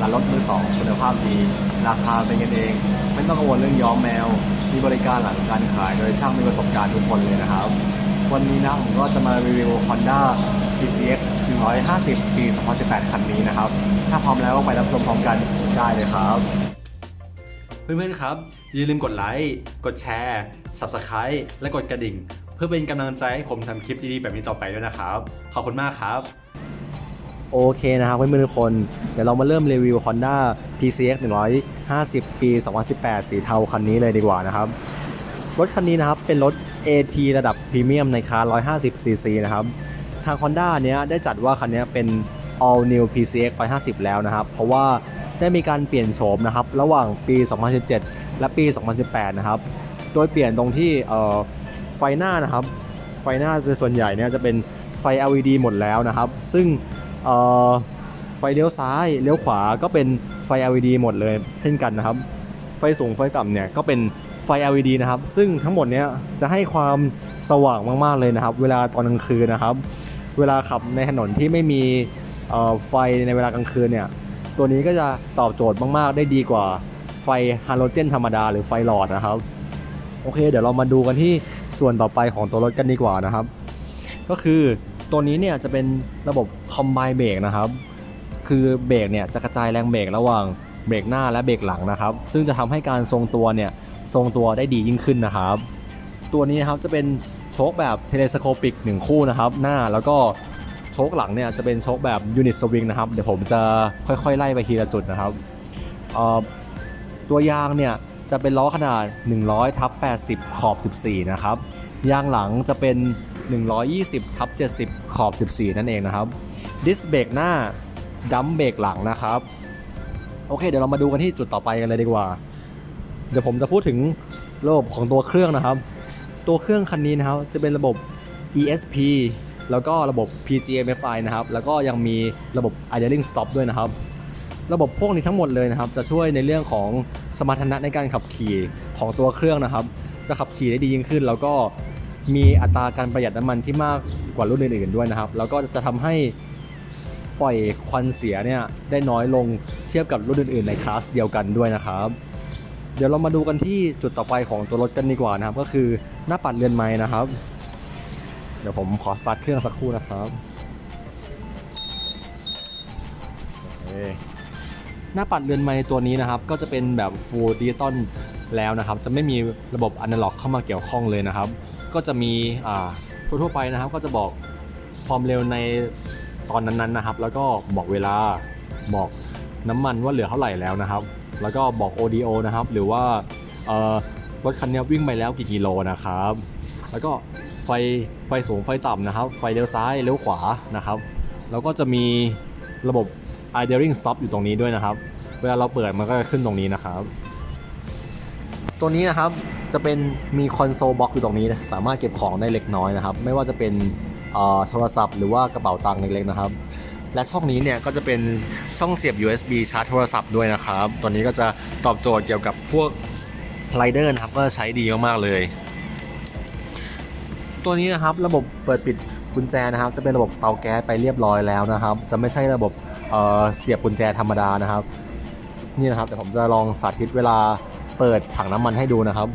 ร์ร้านรถมือสองคุณภาพดี ราคาเป็นกันเอง ไม่ต้องกังวลเรื่องย้อมแมว มีบริการหลังการขายโดยช่างมีประสบการณ์ทุกคนเลยนะครับ วันนี้นะผมก็จะมารีวิว Honda PCX 150 ปี 2018 คันนี้นะครับ ถ้าพร้อมแล้วก็ไปรับชมพร้อมกันได้เลยครับ เพื่อนๆครับ อย่าลืมกดไลค์ กดแชร์ Subscribe และกดกระดิ่ง เพื่อเป็นกำลังใจให้ผมทำคลิปดีๆ แบบนี้ต่อไปด้วยนะครับ ขอบคุณมากครับ โอเคนะครับเพื่อนๆทุกคน เดี๋ยวเรามาเริ่มรีวิว Honda PCX 150 ปี 2018 สีเทาคันนี้เลยดีกว่านะครับ รถคันนี้นะครับเป็นรถ AT ระดับพรีเมียมในคาร์ 150cc นะครับ ทาง Honda เนี้ยได้จัดว่าคันนี้เป็น all new PCX 150 แล้วนะครับ เพราะว่าได้มีการเปลี่ยนโฉมนะครับ ระหว่างปี 2017 และปี 2018 นะครับ โดยเปลี่ยนตรงที่ไฟหน้านะครับ ไฟหน้าโดยส่วนใหญ่เนี่ยจะเป็นไฟ LED หมดแล้วนะครับ ซึ่ง ไฟเลี้ยวซ้ายเลี้ยวขวาก็เป็นไฟ LED หมดเลยเช่นกันนะครับ ไฟสูงไฟต่ำเนี่ยก็เป็นไฟ LED นะครับ ซึ่งทั้งหมดเนี้ยจะให้ความสว่างมากๆเลยนะครับ เวลาตอนกลางคืนนะครับ เวลาขับในถนนที่ไม่มีไฟในเวลากลางคืนเนี่ยตัวนี้ก็จะตอบโจทย์มากๆ ได้ดีกว่าไฟฮาโลเจนธรรมดาหรือไฟหลอดนะครับโอเค เดี๋ยวเรามาดูกันที่ส่วนต่อไปของตัวรถกันดีกว่านะครับ ก็คือ ตัวนี้เนี่ยจะเป็นระบบคอมไบเบรกนะครับ คือเบรกเนี่ยจะกระจายแรงเบรกระหว่างเบรกหน้าและเบรกหลังนะครับ ซึ่งจะทำให้การทรงตัวเนี่ยทรงตัวได้ดียิ่งขึ้นนะครับ ตัวนี้นะครับจะเป็นโชคแบบเทเลสโคปิกหนึ่งคู่นะครับ หน้าแล้วก็โชคหลังเนี่ยจะเป็นโชคแบบยูนิตสวิงนะครับ เดี๋ยวผมจะค่อยๆ ไล่ไปทีละจุดนะครับ ตัวยางเนี่ยจะเป็นล้อขนาด 100ทับ80 ขอบ 14 นะครับ ยางหลังจะเป็น 120ทับ70 ขอบ 14 นั่นเองนะครับดิสเบรกหน้าดัมเบรกหลังนะครับ โอเค เดี๋ยวเรามาดูกันที่จุดต่อไปกันเลยดีกว่า เดี๋ยวผมจะพูดถึงระบบของตัวเครื่องนะครับ ตัวเครื่องคันนี้นะครับ จะเป็นระบบ ESP แล้วก็ระบบ PGMFI นะครับ แล้วก็ยังมีระบบ idling stop ด้วยนะครับ ระบบพวกนี้ทั้งหมดเลยนะครับ จะช่วยในเรื่องของสมรรถนะในการขับขี่ของตัวเครื่องนะครับ จะขับขี่ได้ดียิ่งขึ้น แล้วก็ มีอัตราการประหยัดน้ำมันที่มากกว่ารุ่นอื่นๆด้วยนะครับ แล้วก็จะทำให้ปล่อยควันเสียเนี่ยได้น้อยลงเทียบกับรุ่นอื่นๆในคลาสเดียวกันด้วยนะครับ เดี๋ยวเรามาดูกันที่จุดต่อไปของตัวรถกันดีกว่านะครับ ก็คือหน้าปัดเรือนไม้นะครับ เดี๋ยวผมขอสตาร์ทเครื่องสักครู่นะครับหน้าปัดเรือนไม้ตัวนี้นะครับ ก็จะเป็นแบบ Full Digital แล้วนะครับ จะไม่มีระบบอนาล็อกเข้ามาเกี่ยวข้องเลยนะครับ ก็จะมีทั่วๆไปนะครับ ก็จะบอกความเร็วในตอนนั้นๆนะครับ แล้วก็บอกเวลาบอกน้ำมันว่าเหลือเท่าไหร่แล้วนะครับ แล้วก็บอก ODO นะครับ หรือว่ารถคันนี้วิ่งไปแล้วกี่กิโลนะครับ แล้วก็ไฟไฟสูงไฟต่ำนะครับ ไฟเลี้ยวซ้ายเลี้ยวขวานะครับ แล้วก็จะมีระบบ idling stop อยู่ตรงนี้ด้วยนะครับ เวลาเราเปิดมันก็จะขึ้นตรงนี้นะครับ ตัวนี้นะครับ จะเป็นมีคอนโซลบ็อกอยู่ตรงนี้นะสามารถเก็บของได้เล็กน้อยนะครับ ไม่ว่าจะเป็นโทรศัพท์หรือว่ากระเป๋าตังค์เล็กๆนะครับ และช่องนี้เนี่ยก็จะเป็นช่องเสียบ USB ชาร์จโทรศัพท์ด้วยนะครับ ตัวนี้ก็จะตอบโจทย์เกี่ยวกับพวกไรเดอร์นะครับก็ใช้ดีมากๆเลย ตัวนี้นะครับระบบเปิดปิดกุญแจนะครับ จะเป็นระบบเตาแก๊สไปเรียบร้อยแล้วนะครับ จะไม่ใช่ระบบเเสียบกุญแจธรรมดานะครับ นี่นะครับแต่ผมจะลองสาธิตเวลาเปิดถังน้ำมันให้ดูนะครับ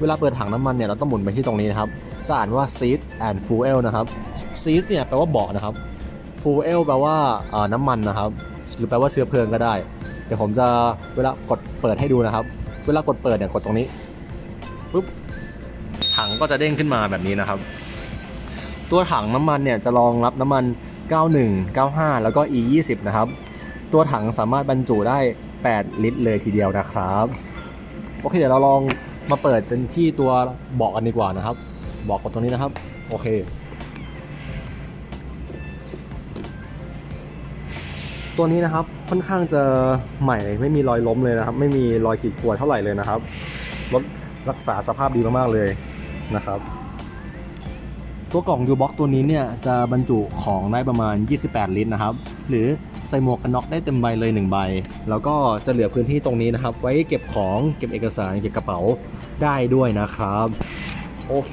เวลาเปิดถังน้ำมันเนี่ยเราต้องหมุนไปที่ตรงนี้นะครับ จะอ่านว่า seat and fuel นะครับ seat เนี่ยแปลว่าเบาะนะครับ fuel แปลว่าน้ำมันนะครับ หรือแปลว่าเชื้อเพลิงก็ได้ เดี๋ยวผมจะเวลากดเปิดให้ดูนะครับ เวลากดเปิดเนี่ยกดตรงนี้ปุ๊บถังก็จะเด้งขึ้นมาแบบนี้นะครับ ตัวถังน้ำมันเนี่ยจะรองรับน้ำมัน 91 95 แล้วก็ E 20นะครับ ตัวถังสามารถบรรจุได้ 8 ลิตรเลยทีเดียวนะครับ โอเคเดี๋ยวเราลอง มาเปิดเป็นที่ตัวเบาะกันดีกว่านะครับเบาะกดตรงนี้นะครับ โอเค ตัวนี้นะครับค่อนข้างจะใหม่ไม่มีรอยล้มเลยนะครับ ไม่มีรอยขีดข่วนเท่าไหร่เลยนะครับรถรักษาสภาพดีมากๆเลยนะครับ ตัวกล่องยูบ็อกตัวนี้เนี่ยจะบรรจุของได้ประมาณ 28 ลิตรนะครับ หรือใส่หมวกกันน็อกได้เต็มใบเลย 1 ใบ แล้วก็จะเหลือพื้นที่ตรงนี้นะครับ ไว้เก็บของเก็บเอกสารเก็บกระเป๋าได้ด้วยนะครับ โอเค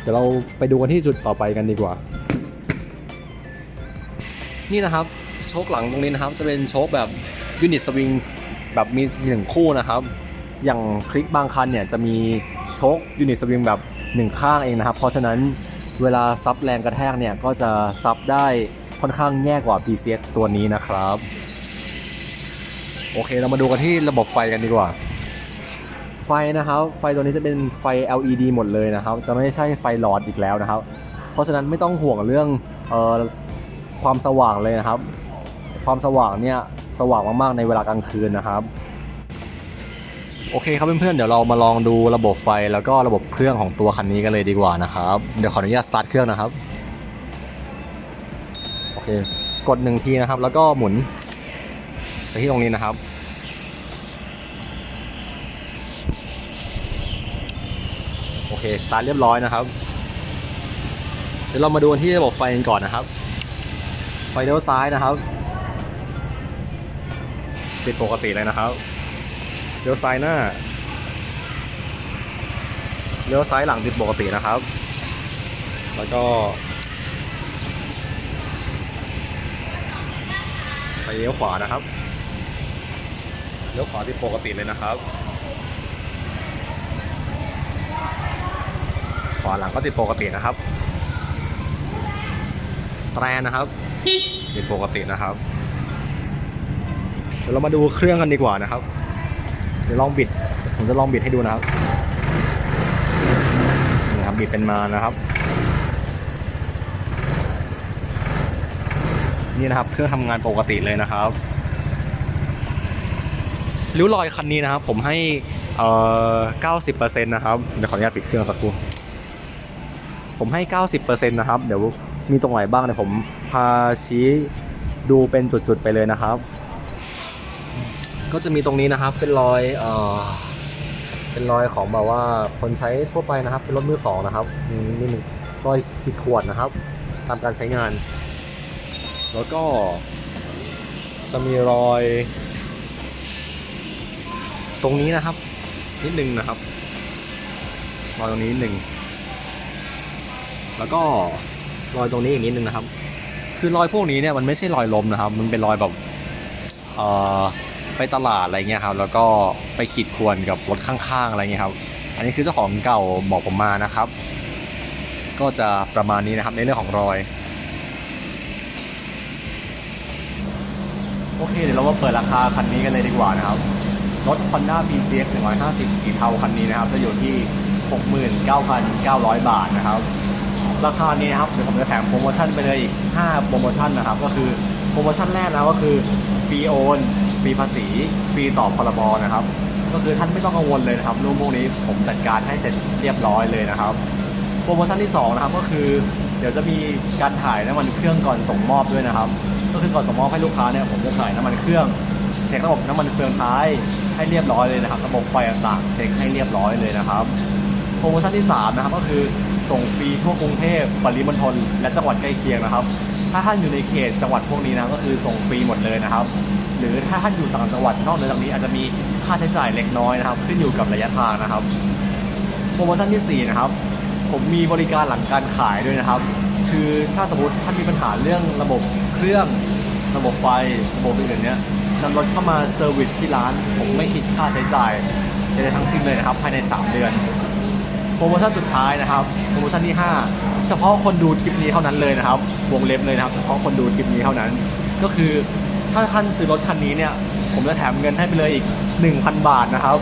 เดี๋ยวเราไปดูกันที่จุดต่อไปกันดีกว่า นี่นะครับโชคหลังตรงนี้นะครับ จะเป็นโชคแบบยูนิตสวิงแบบมีหนึ่งคู่นะครับ อย่างคลิกบางคันเนี่ยจะมีโชคยูนิตสวิงแบบหนึ่งข้างเองนะครับ เพราะฉะนั้น เวลาซับแรงกระแทกเนี่ยก็จะซับได้ค่อนข้างแย่กว่า PCX ตัวนี้นะครับ โอเคเรามาดูกันที่ระบบไฟกันดีกว่า ไฟนะครับ ไฟตัวนี้จะเป็นไฟ LED หมดเลยนะครับ จะไม่ใช่ไฟหลอดอีกแล้วนะครับ เพราะฉะนั้นไม่ต้องห่วงเรื่องออความสว่างเลยนะครับ ความสว่างเนี่ยสว่างมากๆในเวลากลางคืนนะครับ โอเคครับเพื่อนๆเดี๋ยวเรามาลองดูระบบไฟแล้วก็ระบบเครื่องของตัวคันนี้กันเลยดีกว่านะครับเดี๋ยวขออนุญาตสตาร์ทเครื่องนะครับโอเคกดหนึ่งทีนะครับ แล้วก็หมุนไปที่ตรงนี้นะครับโอเคสตาร์ทเรียบร้อยนะครับ เดี๋ยวเรามาดูที่ระบบไฟกันก่อนนะครับ ไฟเลี้ยวซ้ายนะครับติดปกติเลยนะครับ เลี้ยวซ้ายหน้า เลี้ยวซ้ายหลังติดปกตินะครับ แล้วก็ ไปเลี้ยวขวานะครับ เลี้ยวขวาติดปกติเลยนะครับ ขวาหลังก็ติดปกตินะครับ แตรนะครับ ติดปกตินะครับเดี๋ยวเรามาดูเครื่องกันดีกว่านะครับ เดี๋ยวลองบิด ผมจะลองบิดให้ดูนะครับนี่ครับบิดเป็นมานะครับ นี่นะครับเครื่องทำงานปกติเลยนะครับริ้วรอยคันนี้นะครับ ผมให้เอ่อ90%นะครับเดี๋ยวขออนุญาตปิดเครื่องสักครู่ผมให้ 90%นะครับ เดี๋ยวมีตรงไหนบ้างเดี๋ยวผมพาชี้ดูเป็นจุดๆไปเลยนะครับ ก็จะมีตรงนี้นะครับ เป็นรอยเอ่อเป็นรอยของแบบว่าคนใช้ทั่วไปนะครับ เป็นรถมือสองนะครับมีนี่หนึ่งรอยขีดข่วนนะครับ ตามการใช้งาน แล้วก็ จะมีรอย ตรงนี้นะครับ นิดนึงนะครับรอยตรงนี้นิดนึงแล้วก็รอยตรงนี้อีกนิดนึงนะครับ คือรอยพวกนี้เนี่ยมันไม่ใช่รอยลมนะครับ มันเป็นรอยแบบเอ่อ ไปตลาดอะไรเงี้ยครับแล้วก็ไปขีดข่วนกับรถข้างๆอะไรเงี้ยครับ อันนี้คือเจ้าของเก่าบอกผมมานะครับ ก็จะประมาณนี้นะครับในเรื่องของรอยโอเค เดี๋ยวเรามาเปิดราคาคันนี้กันเลยดีกว่านะครับ รถ Honda PCX 150 สีเทาคันนี้นะครับจะอยู่ที่ 69,900 บาทนะครับ ราคานี้นะครับเดี๋ยวผมจะแถมโปรโมชั่นไปเลยอีก 5 โปรโมชั่นนะครับ ก็คือโปรโมชั่นแรกนะก็คือฟรีโอน ฟรีภาษีฟรีต่อพรบนะครับ ก็คือท่านไม่ต้องกังวลเลยนะครับเรื่องพวกนี้ผมจัดการให้เสร็จเรียบร้อยเลยนะครับ โปรโมชั่นที่สองนะครับก็คือ เดี๋ยวจะมีการถ่ายน้ำมันเครื่องก่อนส่งมอบด้วยนะครับ ก็คือก่อนส่งมอบให้ลูกค้าเนี่ยผมจะถ่ายน้ำมันเครื่องเช็คระบบน้ำมันเครื่องท้ายให้เรียบร้อยเลยนะครับ ระบบไฟต่างๆเช็คให้เรียบร้อยเลยนะครับ โปรโมชั่นที่3นะครับก็คือส่งฟรีทั่วกรุงเทพปริมณฑลและจังหวัดใกล้เคียงนะครับ ถ้าท่านอยู่ในเขตจังหวัดพวกนี้นะก็คือส่งฟรีหมดเลยนะครับ หรือถ้าท่านอยู่ต่างจังหวัดนอกเหนือจากนี้อาจจะมีค่าใช้จ่ายเล็กน้อยนะครับ ขึ้นอยู่กับระยะทางนะครับโปรโมชั่นที่4นะครับผมมีบริการหลังการขายด้วยนะครับ คือถ้าสมมติท่านมีปัญหาเรื่องระบบเครื่องระบบไฟระบบอื่นๆเนี้ยนำรถเข้ามาเซอร์วิสที่ร้าน ผมไม่คิดค่าใช้จ่ายใดๆทั้งสิ้นเลยนะครับ ภายใน 3 เดือน โปรโมชั่นสุดท้ายนะครับ โปรโมชั่นที่ 5 เฉพาะคนดูคลิปนี้เท่านั้นเลยนะครับ วงเล็บเลยนะครับ เฉพาะคนดูคลิปนี้เท่านั้น ก็คือ ถ้าท่านซื้อรถคันนี้เนี่ย ผมจะแถมเงินให้ไปเลยอีก 1,000 บาทนะครับ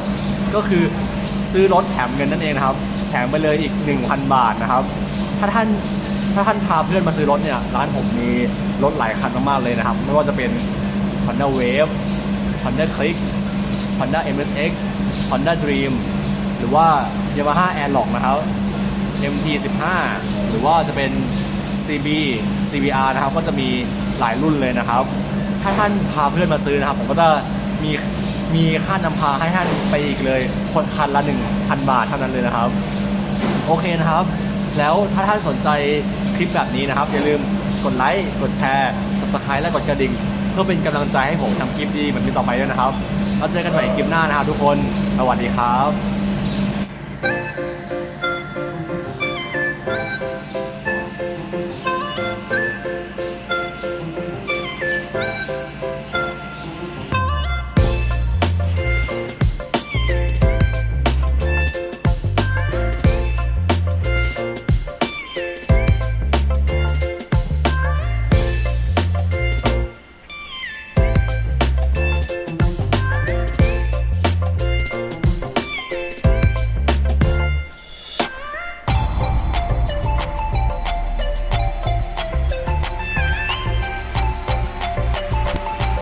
ก็คือซื้อรถแถมเงินนั่นเองนะครับ แถมไปเลยอีก 1,000 บาทนะครับ ถ้าท่านถ้าท่านพาเพื่อนมาซื้อรถเนี่ย ร้านผมมีรถหลายคันมากๆเลยนะครับ ไม่ว่าจะเป็น Honda Wave Honda Click Honda MSX Honda Dream หรือว่า Yamaha Airlock นะครับ MT15 หรือว่าจะเป็น CB CBR นะครับ ก็จะมีหลายรุ่นเลยนะครับ ถ้าท่านพาเพื่อนมาซื้อนะครับผมก็จะมีมีค่านำพาให้ท่านไปอีกเลย คนคันละ 1,000 บาทเท่านั้นเลยนะครับ โอเคนะครับ แล้วถ้าท่านสนใจคลิปแบบนี้นะครับ อย่าลืมกดไลค์ กดแชร์ subscribe และกดกระดิ่ง เพื่อเป็นกำลังใจให้ผมทำคลิปดีเหมือนนี้ต่อไปด้วยนะครับแล้วเจอกันใหม่คลิปหน้านะครับทุกคน สวัสดีครับ